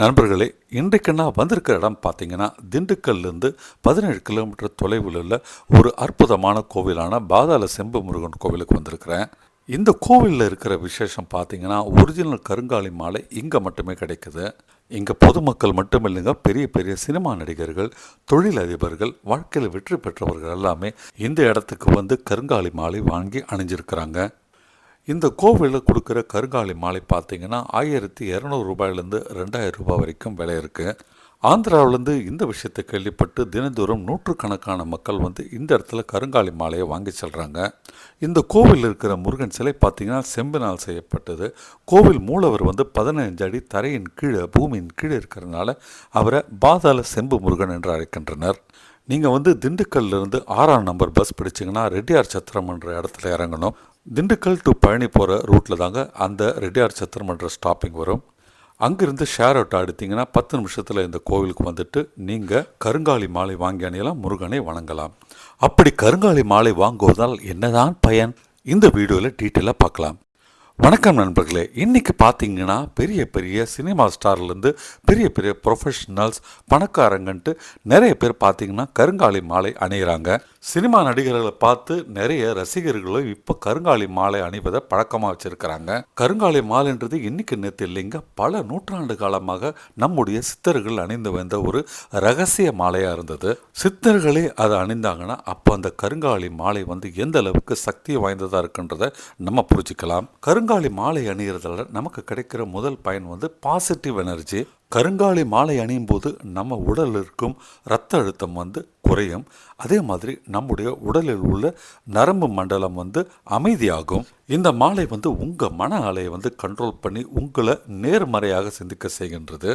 நண்பர்களே இன்றைக்கு நான் வந்திருக்கிற இடம் பார்த்தீங்கன்னா திண்டுக்கல்லேருந்து பதினேழு கிலோமீட்டர் தொலைவில் உள்ள ஒரு அற்புதமான கோவிலான பாதாள செம்பு முருகன் கோவிலுக்கு வந்திருக்கிறேன். இந்த கோவிலில் இருக்கிற விசேஷம் பார்த்தீங்கன்னா ஒரிஜினல் கருங்காலி மாலை இங்கே மட்டுமே கிடைக்குது. இங்கே பொதுமக்கள் மட்டும் இல்லைங்க பெரிய பெரிய சினிமா நடிகர்கள் தொழிலதிபர்கள் வாழ்க்கையில் வெற்றி பெற்றவர்கள் எல்லாமே இந்த இடத்துக்கு வந்து கருங்காலி மாலை வாங்கி அணிஞ்சிருக்கிறாங்க. இந்த கோவிலில் கொடுக்குற கருங்காலி மாலை பார்த்தீங்கன்னா ஆயிரத்தி இரநூறு ரூபாயிலேருந்து ரெண்டாயிரம் ரூபாய் வரைக்கும் விலை இருக்குது ஆந்திராவிலேருந்து இந்த விஷயத்தை கேள்விப்பட்டு தினந்தோறும் நூற்றுக்கணக்கான மக்கள் வந்து இந்த இடத்துல கருங்காலி மாலையை வாங்கி செல்கிறாங்க இந்த கோவில் இருக்கிற முருகன் சிலை பார்த்தீங்கன்னா செம்பினால் செய்யப்பட்டது. கோவில் மூலவர் வந்து பதினைஞ்சு அடி தரையின் கீழே பூமியின் கீழே இருக்கிறதுனால அவரை பாதாள செம்பு முருகன் என்று அழைக்கின்றனர். நீங்கள் வந்து திண்டுக்கல்லிருந்து ஆறாம் நம்பர் பஸ் பிடிச்சிங்கன்னா ரெட்டியார் சத்திரம் என்ற இடத்துல இறங்கணும். திண்டுக்கல் டு பழனி போகிற ரூட்டில் தாங்க அந்த ரெட்டியார் சத்திரம் என்ற ஸ்டாப்பிங் வரும். அங்கேருந்து ஷேர் அவுட் எடுத்தீங்கன்னா பத்து நிமிஷத்தில் இந்த கோவிலுக்கு வந்துட்டு நீங்கள் கருங்காலி மாலை வாங்கி அணியலாம் முருகனை வணங்கலாம். அப்படி கருங்காலி மாலை வாங்குவதால் என்னதான் பயன்? இந்த வீடியோவில் டீட்டெயிலாக பார்க்கலாம். வணக்கம் நண்பர்களே. இன்றைக்கி பார்த்தீங்கன்னா பெரிய பெரிய சினிமா ஸ்டார்லேருந்து பெரிய பெரிய ப்ரொஃபஷனல்ஸ் பணக்காரங்கன்ட்டு நிறைய பேர் பார்த்தீங்கன்னா கருங்காலி மாலை அணிகிறாங்க சினிமா நடிகர்களை பார்த்து நிறைய ரசிகர்களும் இப்போ கருங்காலி மாலை அணிவதை பழக்கமாக வச்சுருக்கிறாங்க. கருங்காலி மாலைன்றது இன்னைக்கு நேற்று இல்லைங்க பல நூற்றாண்டு காலமாக நம்முடைய சித்தர்கள் அணிந்து வந்த ஒரு ரகசிய மாலையாக இருந்தது. சித்தர்களே அதை அணிந்தாங்கன்னா அப்போ அந்த கருங்காலி மாலை வந்து எந்த அளவுக்கு சக்தி வாய்ந்ததாக இருக்குன்றதை நம்ம புரிஞ்சுக்கலாம். கருங்காலி மாலை அணிகிறதால நமக்கு கிடைக்கிற முதல் பயன் வந்து பாசிட்டிவ் எனர்ஜி கருங்காலி மாலை அணியும் போது நம்ம உடலில் இருக்கும் இரத்த அழுத்தம் வந்து குறையும். அதே மாதிரி நம்முடைய உடலில் உள்ள நரம்பு மண்டலம் வந்து அமைதியாகும். இந்த மாலை வந்து உங்கள் மன அலையை வந்து கண்ட்ரோல் பண்ணி உங்களை நேர்மறையாக சிந்திக்க செய்கின்றது.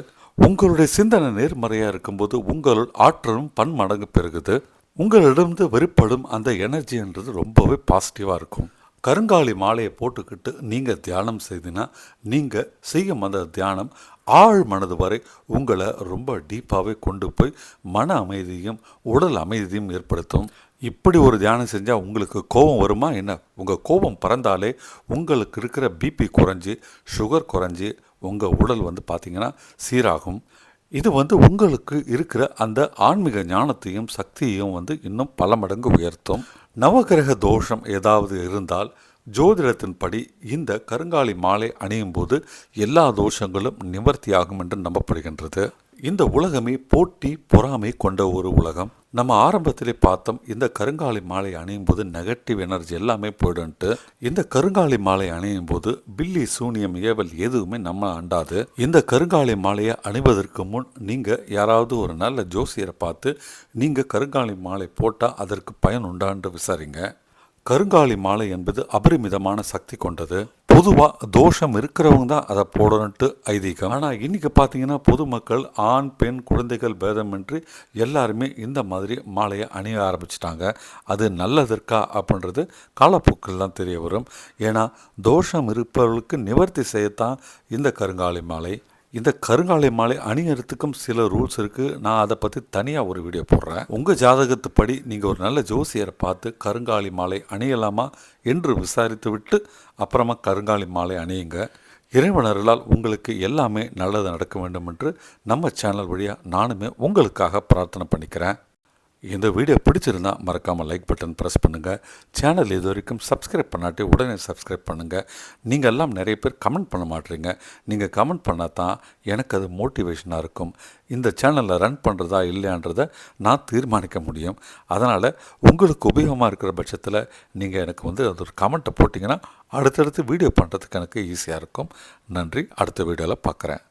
உங்களுடைய சிந்தனை நேர்மறையாக இருக்கும்போது உங்களுள் ஆற்றலும் பன்மடங்கு பெருகுது. உங்களிடமிருந்து வெறுப்படும் அந்த எனர்ஜின்றது ரொம்பவே பாசிட்டிவாக இருக்கும். கருங்காலி மாலையை போட்டுக்கிட்டு நீங்கள் தியானம் செய்தினா நீங்கள் செய்யும் அந்த தியானம் ஆழ் மனது வரை உங்களை ரொம்ப டீப்பாகவே கொண்டு போய் மன அமைதியும் உடல் அமைதியும் ஏற்படுத்தும். இப்படி ஒரு தியானம் செஞ்சால் உங்களுக்கு கோபம் வருமா? என்ன? உங்கள் கோபம் பறந்தாலே உங்களுக்கு இருக்கிற பிபி குறைஞ்சி சுகர் குறைஞ்சி உங்கள் உடல் வந்து பார்த்திங்கன்னா சீராகும். இது வந்து உங்களுக்கு இருக்கிற அந்த ஆன்மீக ஞானத்தையும் சக்தியையும் வந்து இன்னும் பல மடங்கு உயர்த்தும். நவகிரக தோஷம் ஏதாவது இருந்தால் ஜோதிடத்தின்படி இந்த கருங்காலி மாலை அணியும் போது எல்லா தோஷங்களும் நிவர்த்தியாகும் என்று நம்பப்படுகின்றது. இந்த உலகமே போட்டி பொறாமை கொண்ட ஒரு உலகம். நம்ம ஆரம்பத்திலே பார்த்தோம் இந்த கருங்காலி மாலை அணியும் போது நெகட்டிவ் எனர்ஜி எல்லாமே போயிடும்ட்டு இந்த கருங்காலி மாலை அணியும் போது பில்லி சூனியம் ஏவல் எதுவுமே நம்ம அண்டாது. இந்த கருங்காலி மாலையை அணிவதற்கு முன் நீங்கள் யாராவது ஒரு நல்ல ஜோசியரை பார்த்து நீங்கள் கருங்காலி மாலை போட்டால் அதற்கு பயன் உண்டான்னு விசாரிங்க. கருங்காலி மாலை என்பது அபரிமிதமான சக்தி கொண்டது. பொதுவாக தோஷம் இருக்கிறவங்க தான் அதை போடணுன்ட்டு ஐதீகம். ஆனால் இன்றைக்கி பார்த்தீங்கன்னா பொதுமக்கள் ஆண் பெண் குழந்தைகள் பேதமின்றி எல்லாருமே இந்த மாதிரி மாலையை அணிய ஆரம்பிச்சிட்டாங்க. அது நல்லதற்கா அப்படின்றது காலப்போக்கில் தான் தெரிய வரும். ஏன்னா தோஷம் இருப்பவர்களுக்கு நிவர்த்தி செய்யத்தான் இந்த கருங்காலி மாலை இந்த கருங்காலி மாலை அணியறதுக்கும் சில ரூல்ஸ் இருக்குது நான் அதை பற்றி தனியாக ஒரு வீடியோ போடுறேன். உங்கள் ஜாதகத்துப்படி நீங்கள் ஒரு நல்ல ஜோசியரை பார்த்து கருங்காலி மாலை அணியலாமா என்று விசாரித்து விட்டு அப்புறமா கருங்காலி மாலை அணியுங்க. இறைவனர்களால் உங்களுக்கு எல்லாமே நல்லது நடக்க வேண்டும் என்று நம்ம சேனல் வழியாக நானுமே உங்களுக்காக பிரார்த்தனை பண்ணிக்கிறேன். இந்த வீடியோ பிடிச்சிருந்தா மறக்காமல் லைக் பட்டன் ப்ரெஸ் பண்ணுங்கள் சேனல் இது வரைக்கும் சப்ஸ்கிரைப் பண்ணாட்டி உடனே சப்ஸ்கிரைப் பண்ணுங்கள் நீங்கள் எல்லாம் நிறைய பேர் கமெண்ட் பண்ண மாட்டீங்க. நீங்கள் கமெண்ட் பண்ணால் தான் எனக்கு அது மோட்டிவேஷனாக இருக்கும். இந்த சேனலில் ரன் பண்ணுறதா இல்லையான்றதை நான் தீர்மானிக்க முடியும். அதனால் உங்களுக்கு உபயோகமாக இருக்கிற பட்சத்தில் நீங்கள் எனக்கு வந்து அது ஒரு கமெண்ட்டை போட்டிங்கன்னா அடுத்தடுத்து வீடியோ பண்ணுறதுக்கு எனக்கு ஈஸியாக இருக்கும். நன்றி. அடுத்த வீடியோவில் பார்க்குறேன்